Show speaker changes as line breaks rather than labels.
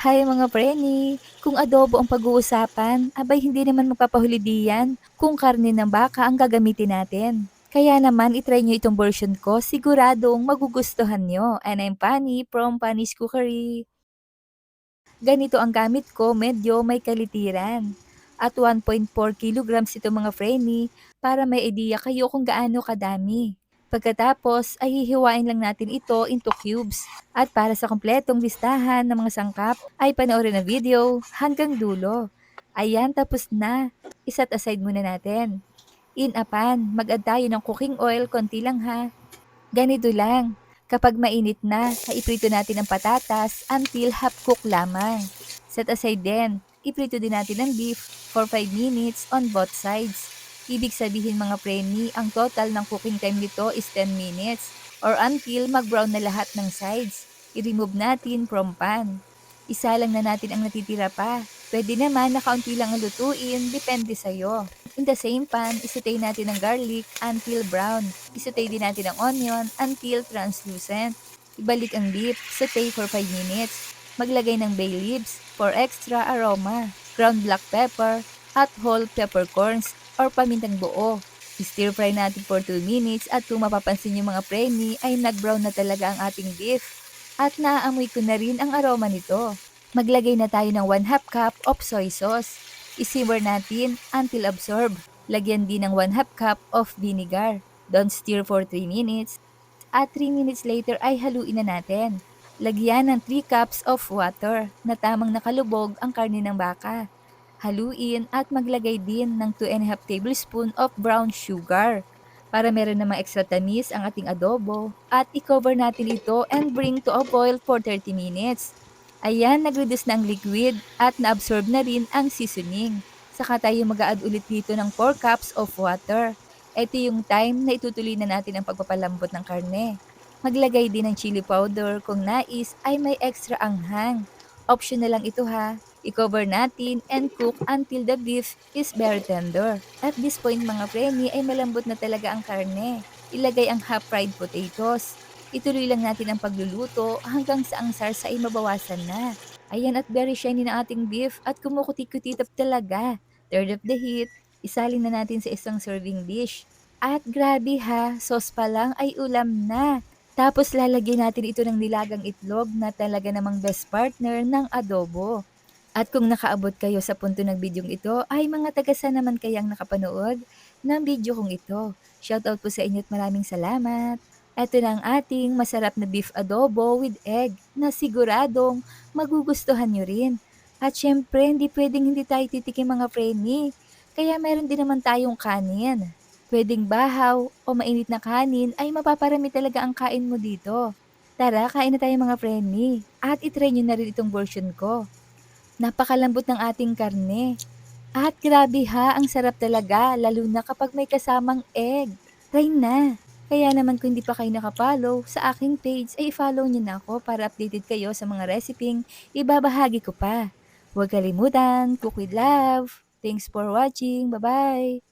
Hi mga preni! Kung adobo ang pag-uusapan, abay hindi naman magpapahuli diyan kung karne ng baka ang gagamitin natin. Kaya naman itry nyo itong version ko, siguradong magugustuhan nyo. And I'm Pani from Pani's Cookery. Ganito ang gamit ko, medyo may kalitiran. At 1.4 kilograms ito mga freni para may idea kayo kung gaano kadami. Pagkatapos ay hihiwain lang natin ito into cubes. At para sa kompletong listahan ng mga sangkap ay panoorin ang video hanggang dulo. Ayan, tapos na. Isa't aside muna natin. In a pan, mag-add tayo ng cooking oil, konti lang ha. Ganito lang. Kapag mainit na, iprito natin ang patatas until half cook lamang. Set aside din. Iprito din natin ang beef for 5 minutes on both sides. Ibig sabihin mga premi, ang total ng cooking time nito is 10 minutes or until mag-brown na lahat ng sides. I-remove natin from pan. Isa lang na natin ang natitira pa. Pwede naman na kaunti lang ang lutuin, depende sa'yo. In the same pan, isutay natin ang garlic until brown. Isutay din natin ang onion until translucent. Ibalik ang beef, saute for 5 minutes. Maglagay ng bay leaves for extra aroma. Ground black pepper at whole peppercorns or pamintang buo. I-stir fry natin for 2 minutes at kung mapapansin yung mga premi ay nag-brown na talaga ang ating beef. At naaamoy ko na rin ang aroma nito. Maglagay na tayo ng 1 half cup of soy sauce. I-simmer natin until absorb. Lagyan din ng 1 half cup of vinegar. Don't stir for 3 minutes. At 3 minutes later ay haluin na natin. Lagyan ng 3 cups of water na tamang nakalubog ang karne ng baka haluin at maglagay din ng 2 2 tablespoon of brown sugar para meron namang extra tamis ang ating adobo at i-cover natin ito and bring to a boil for 30 minutes. Ayan, nag-reduce na ang liquid at na-absorb na rin ang seasoning. Saka tayo mag-add ulit dito ng 4 cups of water. Ito yung time na itutuloy na natin ang pagpapalambot ng karne. Maglagay din ng chili powder kung nais ay may extra anghang. Optional lang ito ha. I-cover natin and cook until the beef is very tender. At this point mga premi ay malambot na talaga ang karne. Ilagay ang half-fried potatoes. Ituloy lang natin ang pagluluto hanggang sa ang sarsa ay mabawasan na. Ayan at very shiny na ating beef at kumukuti-kutitap talaga. Third of the heat, isalin na natin sa isang serving dish. At grabe ha, sauce pa lang ay ulam na. Tapos lalagyan natin ito ng nilagang itlog na talaga namang best partner ng adobo. At kung nakaabot kayo sa punto ng bidyong ito, ay mga tagasa naman kayang nakapanood ng video kong ito. Shoutout po sa inyo at maraming salamat. Ito na ang ating masarap na beef adobo with egg na siguradong magugustuhan nyo rin. At syempre, hindi pwedeng hindi tayo titikim mga premi. Kaya meron din naman tayong kanin. Pwedeng bahaw o mainit na kanin ay mapaparami talaga ang kain mo dito. Tara, kain na tayo mga premi. At itry nyo na rin itong version ko. Napakalambot ng ating karne. At grabe ha, ang sarap talaga, lalo na kapag may kasamang egg. Try na! Kaya naman kung hindi pa kayo nakapollow sa aking page, ay follow niyo na ako para updated kayo sa mga reseping ibabahagi ko pa. Huwag kalimutan, cook with love. Thanks for watching. Bye-bye!